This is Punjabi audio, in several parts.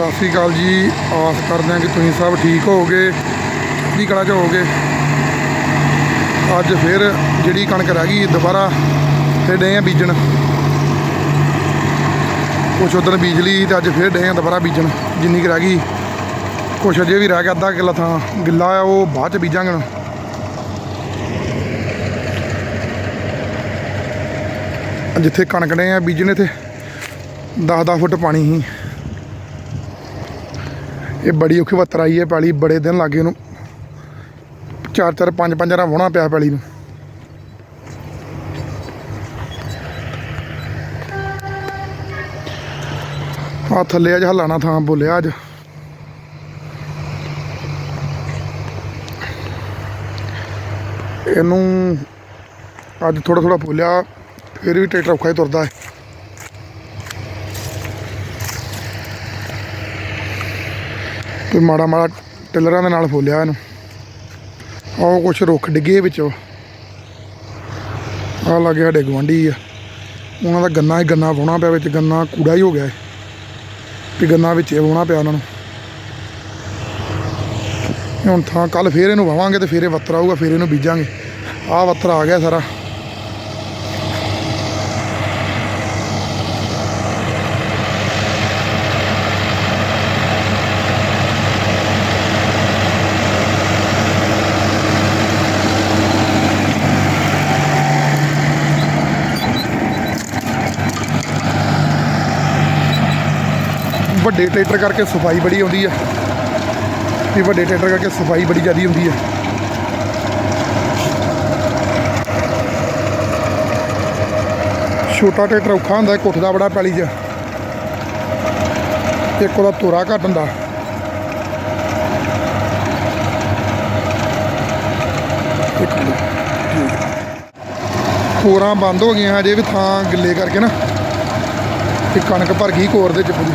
ਸਤਿ ਸ੍ਰੀ ਅਕਾਲ ਜੀ। ਆਸ ਕਰਦੇ ਹਾਂ ਕਿ ਤੁਸੀਂ ਸਭ ਠੀਕ ਹੋਵੋਗੇ। ਚੜ੍ਹਦੀ ਕਲਾ 'ਚ ਹੋਵੋਗੇ? ਅੱਜ ਫਿਰ ਜਿਹੜੀ ਕਣਕ ਰਹਿ ਗਈ ਦੁਬਾਰਾ ਤੇ ਡੇ ਆ ਬੀਜਣ। ਕੁਛ ਉਧਰ ਬੀਜ ਲਈ ਤੇ ਅੱਜ ਫਿਰ ਡੇ ਆ ਦੁਬਾਰਾ ਬੀਜਣ। ਜਿੰਨੀ ਕੁ ਰਹਿ ਗਈ, ਕੁਛ ਅਜੇ ਵੀ ਰਹਿ ਗਿਆ ਅੱਧਾ ਕਿੱਲਾ ਥਾਂ। ਗਿੱਲਾ ਆ, ਉਹ ਬਾਅਦ ਚ ਬੀਜਾਂਗੇ ਜਿੱਥੇ ਕਣਕ ਡੇ ਆ ਬੀਜਣੇ ਤੇ 10-10 ਫੁੱਟ ਪਾਣੀ ਸੀ। ਇਹ ਬੜੀ ਔਖੀ ਵਤਰ ਆਈ ਹੈ ਪੈਲੀ, ਬੜੇ ਦਿਨ ਲੱਗੇ ਉਹਨੂੰ। ਚਾਰ ਚਾਰ, ਪੰਜ ਪੰਜ ਰਾਂ ਵਾਹੁਣਾ ਪਿਆ ਪੈਲੀ ਨੂੰ। ਆ ਥੱਲੇ ਅੱਜ ਹਲਾਣਾ ਥਾਂ ਬੋਲਿਆ ਅੱਜ। ਇਹਨੂੰ ਅੱਜ ਥੋੜਾ ਥੋੜਾ ਬੋਲਿਆ, ਫਿਰ ਵੀ ਟਰੈਕਟਰ ਔਖਾ ਹੀ ਤੁਰਦਾ ਹੈ। ਤੇ ਮਾੜਾ ਮਾੜਾ ਟਿਲਰਾਂ ਦੇ ਨਾਲ ਫੋਲਿਆ ਇਹਨੂੰ। ਆਹ ਕੁਛ ਰੁੱਖ ਡਿੱਗੇ ਵਿੱਚ। ਆ ਲੱਗੇ ਸਾਡੇ ਗਵਾਂਢੀ ਆ। ਉਹਨਾਂ ਦਾ ਗੰਨਾ ਹੀ ਗੰਨਾ ਵਾਹੁਣਾ ਪਿਆ ਵਿੱਚ, ਗੰਨਾ ਕੂੜਾ ਹੀ ਹੋ ਗਿਆ ਹੈ ਗੰਨਾ ਵਿੱਚ ਵਾਹੁਣਾ ਪਿਆ ਉਹਨਾਂ ਨੂੰ। ਹੁਣ ਥਾਂ ਕੱਲ ਫੇਰ ਇਹਨੂੰ ਵਾਵਾਂਗੇ ਤੇ ਫੇਰ ਇਹ ਵੱਤਰ ਆਊਗਾ, ਫੇਰ ਇਹਨੂੰ ਬੀਜਾਂਗੇ। ਆਹ ਵੱਤਰ ਆ ਗਿਆ ਸਾਰਾ। ਵੱਡੇ ਟਰੈਕਟਰ ਕਰਕੇ ਸਫ਼ਾਈ ਬੜੀ ਆਉਂਦੀ ਆ। ਵੀ ਵੱਡੇ ਟਰੈਕਟਰ ਕਰਕੇ ਸਫ਼ਾਈ ਬੜੀ ਜ਼ਿਆਦੀ ਹੁੰਦੀ ਆ। ਛੋਟਾ ਟਰੈਕਟਰ ਔਖਾ ਹੁੰਦਾ ਕੁੱਠ ਦਾ ਬੜਾ ਪੈਲੀ 'ਚ। ਇੱਕ ਉਹਦਾ ਤੋਰਾ ਘੱਟ ਹੁੰਦਾ। ਕੋਰਾਂ ਬੰਦ ਹੋ ਗਈਆਂ ਅਜੇ ਵੀ ਥਾਂ ਗਿੱਲੇ ਕਰਕੇ ਨਾ। ਤੇ ਕਣਕ ਭਰ ਗਈ ਕੋਰ ਦੇ ਚ ਪੂਰੀ।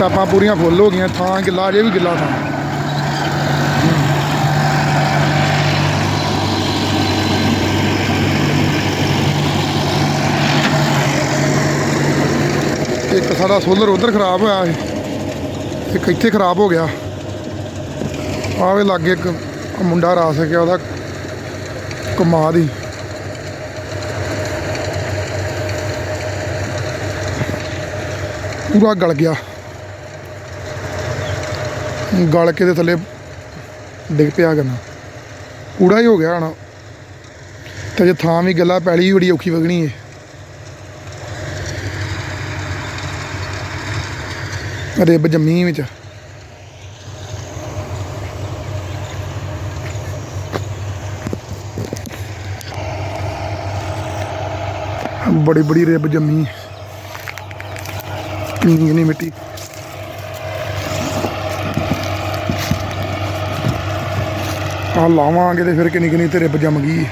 ਟਾਪਾਂ ਪੂਰੀਆਂ ਫੁੱਲ ਹੋ ਗਈਆਂ, ਥਾਂ ਗਿੱਲਾ ਜੇ ਵੀ ਗਿੱਲਾ ਥਾਂ। ਇੱਕ ਸਾਡਾ ਸੋਲਰ ਉਧਰ ਖਰਾਬ ਹੋਇਆ ਸੀ, ਇੱਕ ਇੱਥੇ ਖਰਾਬ ਹੋ ਗਿਆ। ਆਵੇ ਲਾਗੇ ਇੱਕ ਮੁੰਡਾ ਰਾ ਸਕਿਆ ਉਹਦਾ ਕਮਾਦ ਹੀ। ਪੂਰਾ ਗਲ ਗਿਆ। ਗਲ ਕੇ ਦੇ ਥੱਲੇ ਡਿੱਗ ਪਿਆ ਗਨਾ ਕੂੜਾ ਹੀ ਹੋ ਗਿਆ ਹਣਾ। ਤੇ ਜੇ ਥਾਂ ਵੀ ਗੱਲਾ ਪੈਲੀ ਬੜੀ ਔਖੀ ਵਗਣੀ ਏ। ਰਿਬ ਜੰਮੀ ਵਿੱਚ। ਬੜੀ ਬੜੀ ਰਿਬ ਜੰਮੀ। ਕਿੰਨੀ ਕਿੰਨੀ ਮਿੱਟੀ। ਆ ਲਾਵਾਂਗੇ ਤੇ ਫਿਰ ਕਿੰਨੀ ਕਿੰਨੀ ਤੇ ਰਿਬ ਜੰਮ ਗਈ।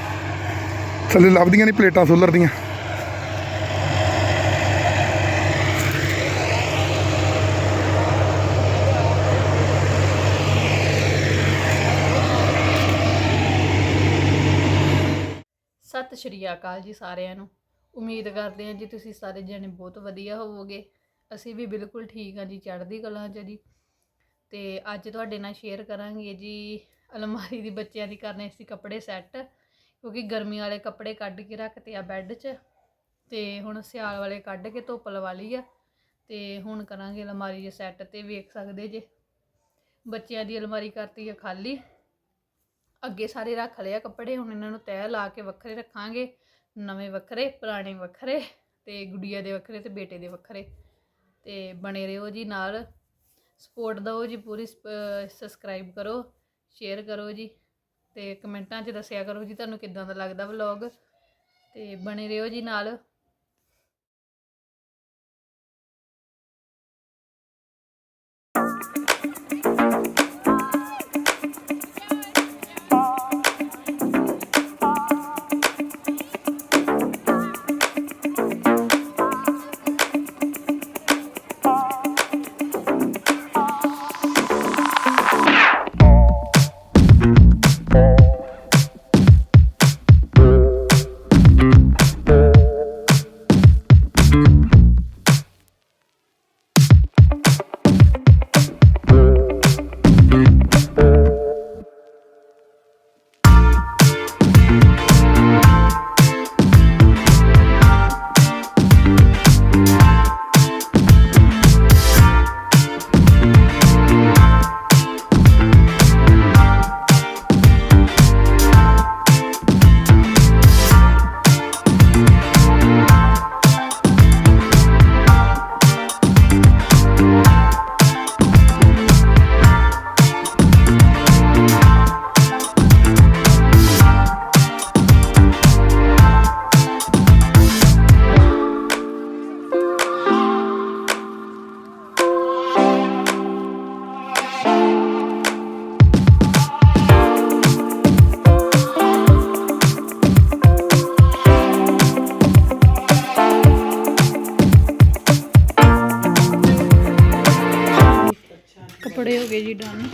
ਥੱਲੇ ਲੱਭਦੀਆਂ ਨਹੀਂ, ਪਲੇਟਾਂ ਸੋਲਰ ਦੀਆਂ। ਸਤਿ ਸ਼੍ਰੀ ਅਕਾਲ ਜੀ ਸਾਰਿਆਂ ਨੂੰ। ਉਮੀਦ ਕਰਦੇ ਹਾਂ ਜੀ ਤੁਸੀਂ ਸਾਰੇ ਜਣੇ ਬਹੁਤ ਵਧੀਆ ਹੋਵੋਗੇ। ਅਸੀਂ ਵੀ ਬਿਲਕੁਲ ਠੀਕ ਹਾਂ ਜੀ, ਚੜ੍ਹਦੀ ਕਲਾ 'ਚ ਜੀ। ਤੇ ਅੱਜ ਤੁਹਾਡੇ ਨਾਲ ਸ਼ੇਅਰ ਕਰਾਂਗੇ ਜੀ ਅਲਮਾਰੀ ਦੀ ਬੱਚਿਆਂ ਦੀ ਕਰਨੇ ਸੀ ਕੱਪੜੇ ਸੈੱਟ ਕਿਉਂਕਿ ਗਰਮੀ ਵਾਲੇ ਕੱਪੜੇ ਕੱਢ ਕੇ ਰੱਖਤੇ ਆ ਬੈੱਡ 'ਚ ਤੇ ਹੁਣ ਸਿਆਲ ਵਾਲੇ ਕੱਢ ਕੇ ਧੁੱਪ ਲਵਾ ਲਈ ਆ ਤੇ ਹੁਣ ਕਰਾਂਗੇ ਅਲਮਾਰੀ ਜੇ ਸੈੱਟ ਤੇ ਵੇਖ ਸਕਦੇ ਜੇ। ਬੱਚਿਆਂ ਦੀ ਅਲਮਾਰੀ ਕਰਤੀ ਆ ਖਾਲੀ। ਅੱਗੇ ਸਾਰੇ ਰੱਖ ਲਿਆ ਕੱਪੜੇ, ਹੁਣ ਇਹਨਾਂ ਨੂੰ ਤੈਅ ਲਾ ਕੇ ਵੱਖਰੇ ਰੱਖਾਂਗੇ। ਨਵੇਂ ਵੱਖਰੇ, ਪੁਰਾਣੇ ਵੱਖਰੇ ਤੇ ਗੁੜੀਆ ਦੇ ਵੱਖਰੇ ਤੇ ਬੇਟੇ ਦੇ ਵੱਖਰੇ। ਤੇ ਬਣੇ ਰਹੋ ਜੀ ਨਾਲ। ਸਪੋਰਟ ਦਿਓ ਜੀ ਪੂਰੀ ਸਬਸਕ੍ਰਾਈਬ ਕਰੋ। ਸ਼ੇਅਰ ਕਰੋ ਜੀ ਤੇ ਕਮੈਂਟਾਂ 'ਚ ਦੱਸਿਆ ਕਰੋ ਜੀ ਤੁਹਾਨੂੰ ਕਿੱਦਾਂ ਦਾ ਲੱਗਦਾ ਵਲੌਗ ਤੇ ਬਣੇ ਰਹੋ ਜੀ ਨਾਲ। ਕੱਪੜੇ ਹੋ ਗਏ ਜੀ ਡਨ